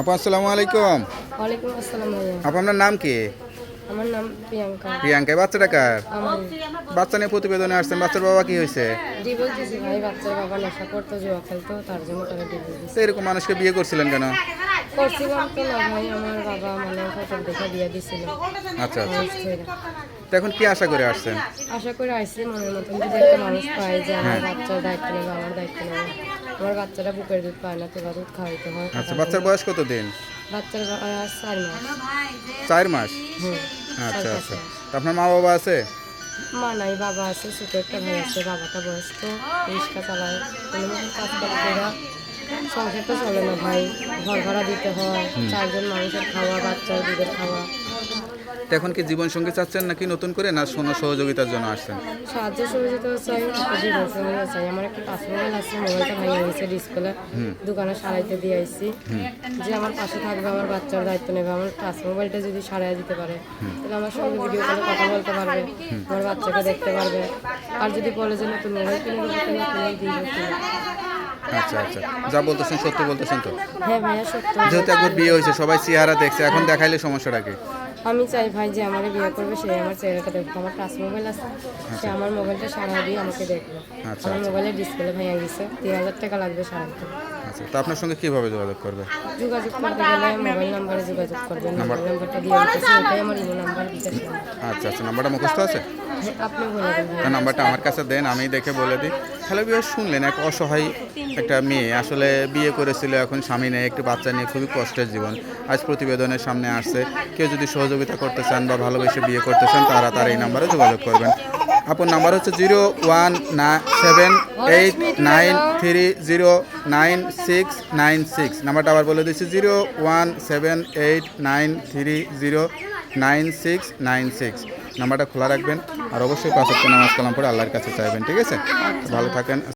আপু আসসালামু আলাইকুম। ওয়ালাইকুম আসসালাম আপু আপনার নাম কি? আমার নাম প্রিয়াঙ্কা। প্রিয়াঙ্কা বাচ্চাটা কার? বাচ্চা নিয়ে প্রতিবেদনে আসছেন বাচ্চার বাবা কি হয়েছে? ডিভোর্স দিয়েছি ভাই বাচ্চার বাবা নেশা করতো জুয়া খেলতো তার জন্য তারা ডিভোর্স দিয়েছে। এরকম মানুষকে বিয়ে করছিলেন কেন? করছিলাম তো না ভাই আমার বাবা মানে ফটো দেখে বিয়ে দিছিল। আচ্ছা আচ্ছা। তো এখন কি আশা করে আসছেন? আশা করে আইসি মনের মতন যদি একটা মানুষ পায় যে আমার বাচ্চার দায়িত্ব নেবে আমার দায়িত্ব নেবে। আমার বাচ্চাটা বুকের দুধ পায় না তোলা দুধ খাওয়াইতে হয়। আচ্ছা বাচ্চার বয়স কত দিন? বাচ্চার বয়স চার মাস। চার মাস? হুম। আচ্ছা আচ্ছা। তো আপনার মা বাবা আছে? মা নাই বাবা আছে ছোট একটা ভাই আছে বাবাটা বয়স্ক রিক্সা চালায়। কোনো মতন কাজ করে করে সংসারটা চলে না ভাই। ঘর ভাড়া দিতে হয়। চারজন মানুষের খাওয়া বাচ্চার দুধের খাওয়া। এখন কি জীবন সঙ্গী চাচ্ছেন নাকি নতুন করে না সোনা সহযোগিতার জন্য আসছেন? সাহায্য সহযোগিতা চাই জীবন সঙ্গী চাই। আমার একটা মোবাইল আছে মোবাইলটা ভেঙে গেছে ডিসপ্লে দোকানে সারাইতে দিয়ে আইছি। যে আমার পাশে থাকবে আমার বাচ্চার দায়িত্ব নেবে আমার টাচ মোবাইলটা যদি সারাই দিতে পারে তাহলে আমার সঙ্গে ভিডিও কলে কথা বলতে পারবে আমার বাচ্চাকে দেখতে পারবে। আর যদি বলে যে নতুন মোবাইল কিনে দেবো তাহলে কিনে দিয়ে আচ্ছা আচ্ছা। যা বলতেছেন সত্যি বলতেছেন তো? হ্যাঁ ভাইয়া সত্য। যেহেতু একবার বিয়ে হয়েছে সবাই চেহারা দেখছে এখন দেখাইলে সমস্যাটা কি? আমি চাই ভাই যে আমার বিয়ে করবে সে আমার চেহারাটা দেখব আমার টাচ মোবাইল আছে সে আমার মোবাইলটা সারা দিয়ে আমাকে দেখবে। আচ্ছা, আমার মোবাইলের ডিসপ্লে ভেঙে গেছে তিন হাজার টাকা লাগবে সারাইতে আচ্ছা তো আপনার সঙ্গে কীভাবে যোগাযোগ করবে? যোগাযোগ করতে গেলে মোবাইল নাম্বারে যোগাযোগ করবেন মোবাইল নাম্বারটা দিয়ে দিতেছি ওটাই আমার ইমো নাম্বার আচ্ছা আচ্ছা নাম্বারটা মুখস্থ আছে? হ্যাঁ, আপনি বলে দেন নাম্বারটা আমার কাছে দেন আমি দেখে বলে দিই। হ্যালো বিয়ে শুনলেন এক অসহায় একটা মেয়ে। আসলে বিয়ে করেছিল এখন স্বামী নেই, একটি বাচ্চা নিয়ে খুবই কষ্টের জীবন। আজ প্রতিবেদনের সামনে আসছে, কেউ যদি সহযোগিতা করতে চান বা ভালোবেসে বিয়ে করতে চান, তারা তার এই নাম্বারে যোগাযোগ করবেন। আপনার নাম্বার হচ্ছে zero one seven eight nine three zero nine six nine six. নাম্বারটা আবার বলে দিচ্ছি, zero one seven eight nine three zero nine six nine six. নাম্বারটা খোলা রাখবেন আর অবশ্যই পাঁচ নামাজ কালাম পরে আল্লাহর কাছে চাইবেন, ঠিক আছে? ভালো থাকেন